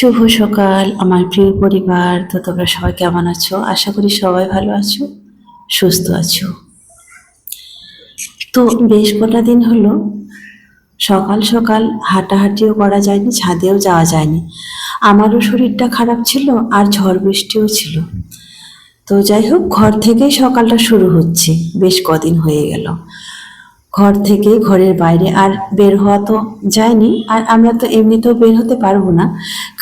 শুভ সকাল, আমার প্রিয় পরিবার। তো তোমরা সবাই কেমন আছো? আশা করি সবাই ভালো আছো, সুস্থ আছো। তো বেশ কটা দিন হলো, সকাল সকাল হাঁটাহাঁটিও করা যায়নি, ছাদেও যাওয়া যায়নি। আমারও শরীরটা খারাপ ছিল আর ঝড় বৃষ্টিও ছিল। তো যাই হোক, ঘর থেকেই সকালটা শুরু হচ্ছে, বেশ কদিন হয়ে গেল। ঘর থেকে ঘরের বাইরে আর বের হওয়া তো যায়নি। আর আমরা তো এমনিতেও বের হতে পারব না,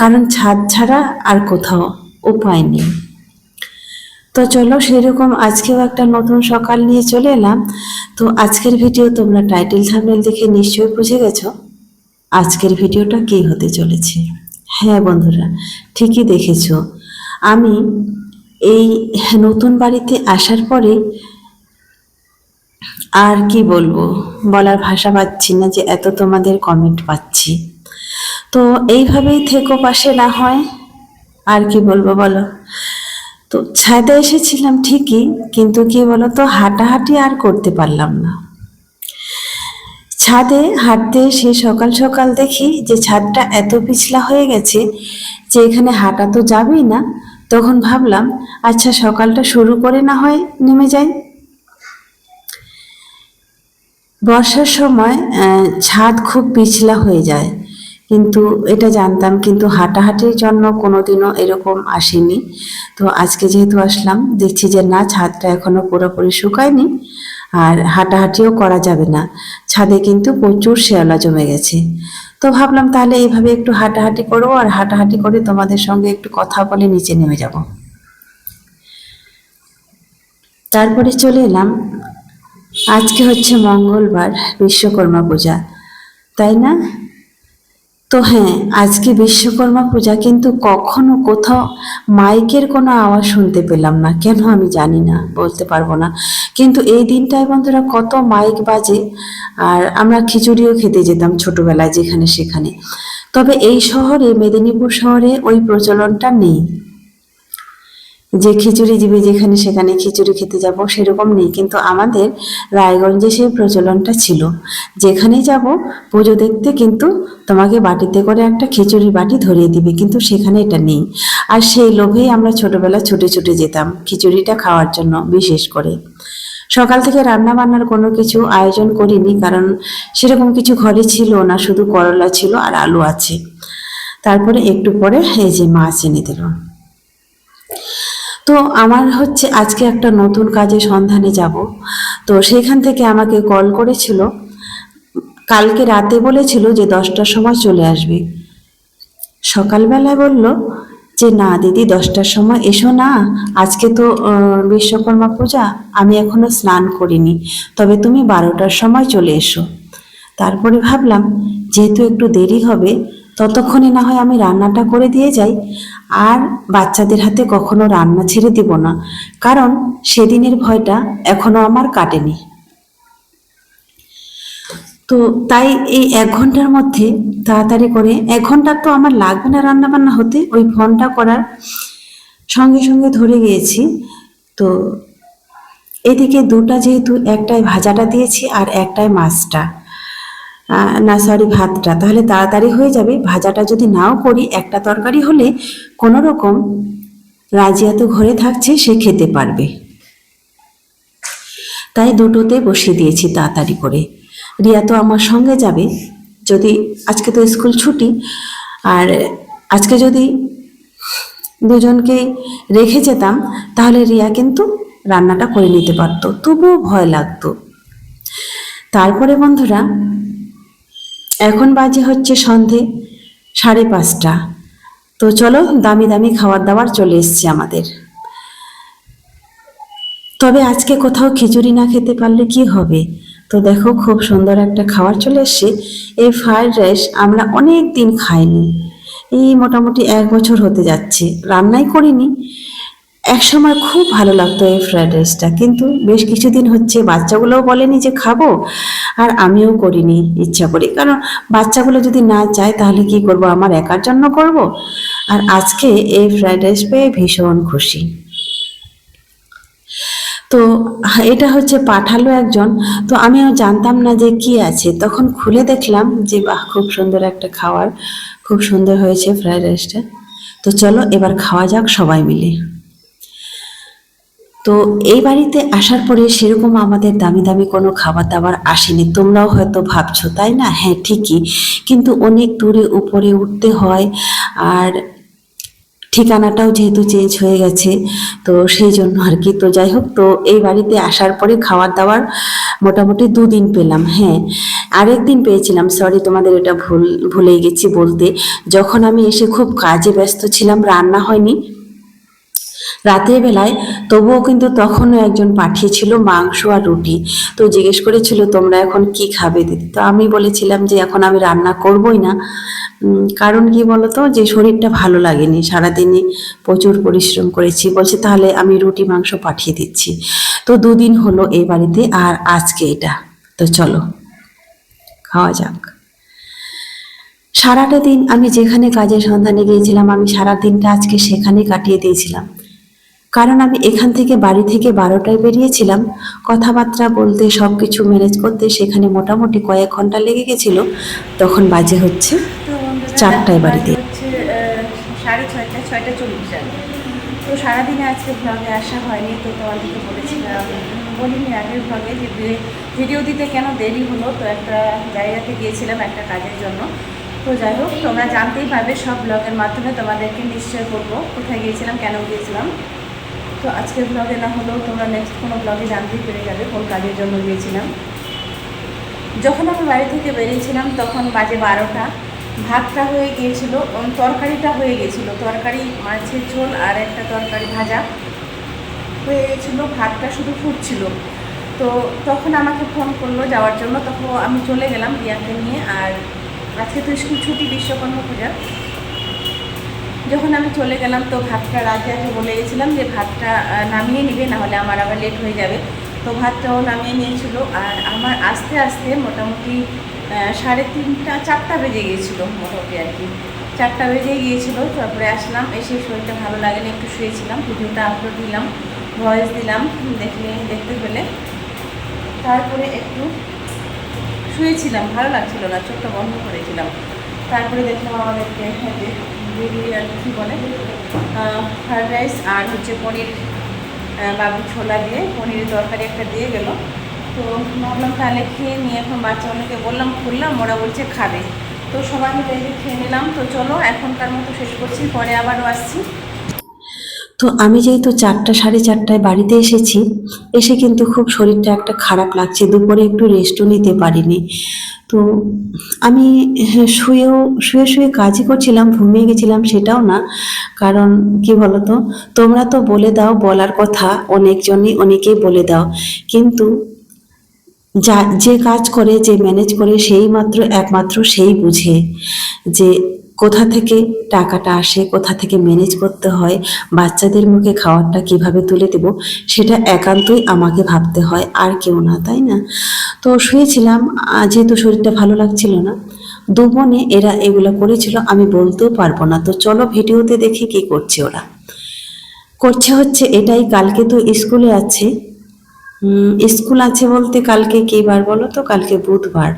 কারণ ছাদ ছাড়া আর কোথাও উপায় নেই। তো চলো সেরকম আজকেও একটা নতুন সকাল নিয়ে চলে এলাম। তো আজকের ভিডিও তোমরা টাইটেল থাম্বনেল দেখে নিশ্চয়ই বুঝে গেছো আজকের ভিডিওটা কী হতে চলেছে। হ্যাঁ বন্ধুরা, ঠিকই দেখেছ। আমি এই নতুন বাড়িতে আসার পরে আর কি বলব? বলার ভাষা পাচ্ছি না যে এত তোমাদের কমেন্ট পাচ্ছি। তো এইভাবেই থেকো পাশে না হয়, আর কি বলব বলো? তো ছাদে এসেছিলাম ঠিকই, কিন্তু কি বলো তো হাঁটাহাঁটি আর করতে পারলাম না। ছাদে হাঁটতে এসে সকাল সকাল দেখি যে ছাদটা এত পিছলা হয়ে গেছে যে এখানে হাঁটা তো যাবেই না। তখন ভাবলাম আচ্ছা সকালটা শুরু করে না হয় নেমে যাই। বর্ষার সময় ছাদ খুব পিছলা হয়ে যায়। কিন্তু এটা জানতাম, কিন্তু হাঁটাহাঁটির জন্য কোনোদিনও এরকম আসেনি। তো আজকে যেহেতু আসলাম, দেখছি যে না, ছাদটা এখনও পুরোপুরি শুকায়নি আর হাঁটাহাঁটিও করা যাবে না। ছাদে কিন্তু প্রচুর শেওলা জমে গেছে। তো ভাবলাম তাহলে এইভাবে একটু হাঁটাহাঁটি করব আর হাঁটাহাঁটি করে তোমাদের সঙ্গে একটু কথা বলে নিচে নেমে যাব। তারপরে চলে এলাম আজকে হচ্ছে মঙ্গলবার, বিশ্বকর্মা পূজা, তাই না? তো হ্যাঁ আজকে বিশ্বকর্মা পূজা কিন্তু কখনো কোথাও মাইকের কোনো আওয়াজ শুনতে পেলাম না। কেন আমি জানি না, বলতে পারব না। কিন্তু এই দিনটায় বন্ধুরা কত মাইক বাজে, আর আমরা খিচুড়িও খেতে যেতাম ছোটবেলায় যেখানে সেখানে। তবে এই শহরে, মেদিনীপুর শহরে ওই প্রচলনটা নেই। যে খিচুড়ি দিবে যেখানে সেখানে খিচুড়ি খেতে যাব, সেরকম নেই। কিন্তু আমাদের রায়গঞ্জে সেই প্রচলনটা ছিল। যেখানেই যাব, পুজো দেখতে কিন্তু তোমাকে বাটিতে করে একটা খিচুড়ি বাটি ধরিয়ে দিবে, কিন্তু সেখানে এটা নেই। আর সেই লোভেই আমরা ছোটবেলা ছুটে ছুটে যেতাম খিচুড়িটা খাওয়ার জন্য বিশেষ করে। সকাল থেকে রান্না বান্নার কোনো কিছু আয়োজন করিনি, কারণ সেরকম কিছু ঘরে ছিল না, শুধু করলা ছিল আর আলু আছে। তারপরে একটু পরে এই যে মাছ এনে দিল তো আমার হচ্ছে আজকে একটা নতুন কাজে সন্ধানে যাব। তো সেখান থেকে আমাকে কল করেছিল। কালকে রাতে বলেছিল যে দশটার সময় চলে আসবে। সকালবেলায় বলল যে, না দিদি, দশটার সময় এসো না। আজকে তো বিশ্বকর্মা পূজা। আমি এখনও স্নান করিনি। তবে তুমি বারোটার সময় চলে এসো। তারপরে ভাবলাম, যেহেতু একটু দেরি হবে ততক্ষণে না হয় আমি রান্নাটা করে দিয়ে যাই, আর বাচ্চাদের হাতে কখনো রান্না ছেড়ে দিব না, কারণ সেদিনের ভয়টা এখনও আমার কাটেনি। তো তাই এই এক ঘণ্টার মধ্যে তাড়াতাড়ি করে, এক ঘণ্টা তো আমার লাগবে না রান্না বান্না হতে, ওই ফোনটা করার সঙ্গে সঙ্গে ধরে গিয়েছি। তো এদিকে দুটা যেহেতু একটায় ভাজাটা দিয়েছি আর একটাই মাছটা। না সরি ভাতটা। তাহলে তাড়াতাড়ি হয়ে যাবে। ভাজাটা যদি নাও করি, একটা তরকারি হলে কোনো রকম রাজিয়া তো ঘরে থাকছে, সে খেতে পারবে। তাই দুটোতে বসিয়ে দিয়েছি তাড়াতাড়ি করে। রিয়া তো আমার সঙ্গে যাবে। যদি আজকে তো স্কুল ছুটি, আর আজকে যদি দুজনকে রেখে যেতাম, তাহলে রিয়া কিন্তু রান্নাটা করে নিতে পারতো। তবুও ভয় লাগতো। তারপরে বন্ধুরা এখন বাজে হচ্ছে সন্ধে সাড়ে পাঁচটা। তো চলো দামি দামি খাবার দাবার চলে এসছে আমাদের। তবে আজকে কোথাও খিচুড়ি না খেতে পারলে কি হবে? তো দেখো খুব সুন্দর একটা খাবার চলে এসছে। এই ফ্রায়েড রাইস আমরা অনেক দিন খাইনি। এই মোটামুটি এক বছর হতে যাচ্ছে। রান্নাই করিনি। এক সময় খুব ভালো লাগতো এই ফ্রাইড রাইসটা কিন্তু বেশ কিছুদিন হচ্ছে বাচ্চাগুলোও বলেনি যে খাব, আর আমিও করিনি ইচ্ছা করি। কারণ বাচ্চাগুলো যদি না চায়, তাহলে কি করব? আমার একার জন্য করব? আর আজকে এই ফ্রাইড রাইস পেয়ে ভীষণ খুশি। তো এটা হচ্ছে পাঠালো একজন। তো আমিও জানতাম না যে কি আছে। তখন খুলে দেখলাম যে, বাহ, খুব সুন্দর একটা খাওয়ার, খুব সুন্দর হয়েছে ফ্রাইড রাইসটা তো চলো, এবার খাওয়া যাক সবাই মিলে। তো এই বাড়িতে আসার পরে সেরকম আমাদের দামি দামি কোনো খাবার দাবার আসেনি। তোমরাও হয়তো ভাবছ, তাই না? হ্যাঁ ঠিকই। কিন্তু অনেক দূরে উপরে উঠতে হয় আর ঠিকানাটাও যেহেতু চেঞ্জ হয়ে গেছে, তো সেই জন্য আর কি। তো যাই হোক, তো এই বাড়িতে আসার পরে খাবার দাবার মোটামুটি দুদিন পেলাম হ্যাঁ। আরেক দিন পেয়েছিলাম সরি তোমাদের এটা ভুল, ভুলেই গেছি বলতে। যখন আমি এসে খুব কাজে ব্যস্ত ছিলাম, রান্না হয়নি রাতের বেলায় তবুও কিন্তু তখনও একজন পাঠিয়েছিল মাংস আর রুটি। তো জিজ্ঞেস করেছিল, তোমরা এখন কি খাবে? দিদি। তো আমি বলেছিলাম যে, এখন আমি রান্না করবই না। কারণ কি বলতো, যে শরীরটা ভালো লাগেনি। সারাদিনই প্রচুর পরিশ্রম করেছি। বলছে, তাহলে আমি রুটি, মাংস পাঠিয়ে দিচ্ছি। তো দুদিন হলো এই বাড়িতে, আর আজকে এটা। তো চলো, খাওয়া যাক। সারাটা দিন আমি যেখানে কাজের সন্ধানে গিয়েছিলাম, আমি সারা দিনটা আজকে সেখানে কাটিয়ে দিয়েছিলাম। কারণ আমি এখান থেকে বাড়ি থেকে বারোটায় বেরিয়েছিলাম। কথাবার্তা বলতে সব কিছু ম্যানেজ করতে সেখানে মোটামুটি কয়েক ঘণ্টা লেগে গেছিল। তখন বাজে হচ্ছে চারটায় বাড়িতে। সাড়ে ছয়টা ছয়টা চল্লিশ তো সারাদিনে আজকে ব্লগে আসা হয়নি তো তোমাদেরকে বলেছিলাম বলিনি আগের যে ভিডিও দিতে কেন দেরি হলো। তো একটা জায়গাতে গিয়েছিলাম একটা কাজের জন্য। তো যাই হোক তোমরা জানতেই পারবে সব ব্লগের মাধ্যমে তোমাদেরকে নিশ্চয় করব কোথায় গিয়েছিলাম কেন গিয়েছিলাম। তো আজকের ব্লগে না হলেও তোমরা নেক্সট কোনো ব্লগে জানতেই পেরে যাবে কোন কাজের জন্য গিয়েছিলাম। যখন আমি বাড়ি থেকে বেরিয়েছিলাম, তখন বাজে বারোটা। ভাতটা হয়ে গিয়েছিল তরকারিটা হয়ে গিয়েছিল। তরকারি, মাছের ঝোল আর একটা তরকারি ভাজা হয়ে গেছিল ভাতটা শুধু ফুটছিল। তো তখন আমাকে ফোন করল যাওয়ার জন্য, তখন আমি চলে গেলাম রিয়াকে নিয়ে। আর আজকে তো স্কুল ছুটি, বিশ্বকর্মা পূজা। যখন আমি চলে গেলাম, তো ভাতটা রাজিয়াকে বলে গেছিলাম যে, ভাতটা নামিয়ে নিবে না হলে আমার আবার লেট হয়ে যাবে। তো ভাতটাও নামিয়ে নিয়েছিল। আর আমার আস্তে আস্তে মোটামুটি সাড়ে তিনটা, চারটা বেজে গিয়েছিল মোটামুটি আর কি। চারটা বেজে গিয়েছিল, তারপরে আসলাম, এসে শরীরটা ভালো লাগেনি, একটু শুয়েছিলাম ভিডিওটা আপলোড দিলাম ভয়েস দিলাম দেখলে দেখতে পেলে। তারপরে একটু শুয়েছিলাম, ভালো লাগছিল না, চোখটা বন্ধ করেছিলাম। তারপরে দেখলাম আমাদেরকে যে বিরিয়ানি আর কী বলে? ফ্রায়েড রাইস আর হচ্ছে পনির বাবু ছোলা দিয়ে পনিরের তরকারি একটা দিয়ে গেল। তো ভাবলাম তাহলে খেয়ে নিয়ে এখন বাচ্চা অনেকে বললাম, খুললাম, ওরা বলছে খাবে। তো সবাই মিলে খেয়ে নিলাম। তো চলো, এখনকার মতো শেষ করছি। পরে আবারও আসছি। তো আমি যেহেতু চারটা, সাড়ে চারটায় বাড়িতে এসেছি, এসে কিন্তু খুব শরীরটা একটা খারাপ লাগছে, দুপুরে একটু রেস্টও নিতে পারিনি। তো আমি শুয়েও, শুয়ে শুয়ে কাজই করছিলাম, ঘুমিয়ে গেছিলাম সেটাও না, কারণ কি বলতো, তোমরা তো বলে দাও বলার কথা, অনেকজনই অনেকেই বলে দাও, কিন্তু যা, যে কাজ করে, যে ম্যানেজ করে, সেই মাত্র, একমাত্র সেই বুঝে যে কোথা থেকে টাকাটা আসে, কোথা থেকে ম্যানেজ করতে হয়, বাচ্চাদের মুখে খাবারটা কীভাবে তুলে দেব, সেটা একান্তই আমাকে ভাবতে হয়, আর কেউ না, তাই না? তো শুয়েছিলাম যেহেতু শরীরটা ভালো লাগছিল না, দু বোনে এরা এগুলো করেছিল, আমি বলতেও পারব না। তো চলো ভিডিওতে দেখি কি করছে ওরা। করছে হচ্ছে এটাই, কালকে তো স্কুলে আছে। স্কুল আছে বলতে কালকে কি বার বলো তো? কালকে বুধবার।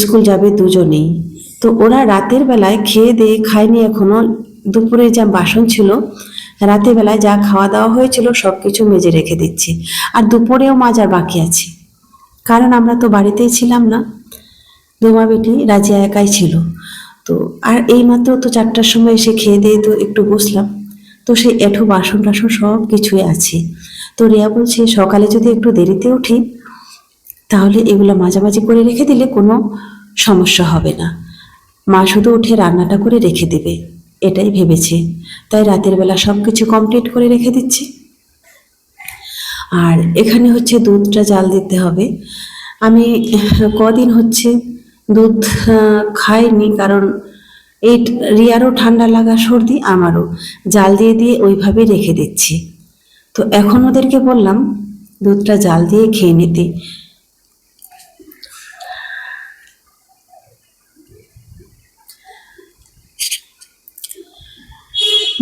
স্কুল যাবে দুজনেই। তো ওরা রাতের বেলায় খেয়ে দিয়ে খায়নি এখনও। দুপুরে যা বাসন ছিল, রাতের বেলায় যা খাওয়া দাওয়া হয়েছিল সব কিছু মেজে রেখে দিচ্ছি। আর দুপুরেও মাজার বাকি আছে। কারণ আমরা তো বাড়িতেই ছিলাম না। দোমা বেটি রাজিয়া একাই ছিল। তো আর এইমাত্র তো চারটার সময় এসে খেয়ে দিয়ে তো একটু বসলাম। তো সেই এঠো বাসন টাসন সব কিছুই আছে। তো রিয়া বলছে, সকালে যদি একটু দেরিতে উঠি, তাহলে এগুলো মাঝামাঝি করে রেখে দিলে কোনো সমস্যা হবে না। মা শুধু উঠে রান্নাটা করে রেখে দেবে, এটাই ভেবেছে। তাই রাতের বেলা সব কিছু কমপ্লিট করে রেখে দিচ্ছি। আর এখানে হচ্ছে দুধটা জাল দিতে হবে। আমি কদিন হচ্ছে দুধ খাইনি কারণ এই রিয়ারও ঠান্ডা লাগা সর্দি, আমারও। জাল দিয়ে দিয়ে ওইভাবে রেখে দিচ্ছি। তো এখন ওদেরকে বললাম, দুধটা জাল দিয়ে খেয়ে নিতে।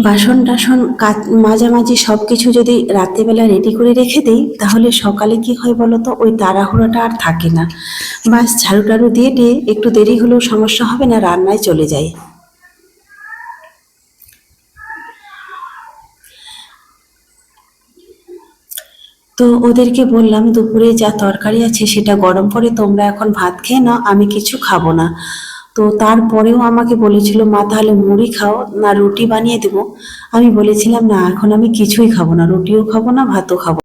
বাসন টাসন মাঝামাঝি সব কিছু যদি রাত্রেবেলা রেডি করে রেখে দিই, তাহলে সকালে কি হয় বলো তো ওই তাড়াহুড়োটা আর থাকে না। বাস ঝাড়ু টাড়ু দিয়ে দিয়ে একটু দেরি হলেও সমস্যা হবে না, রান্নায় চলে যায় তো ওদেরকে বললাম, দুপুরে যা তরকারি আছে সেটা গরম করে তোমরা এখন ভাত খেয়ে নাও, আমি কিছু খাব না। তো তারপরেও আমাকে বলেছিল, মা, তাহলে মুড়ি খাও, না রুটি বানিয়ে দেবো আমি বলেছিলাম, না, এখন আমি কিছুই খাব না, রুটিও খাব না, ভাতও খাব।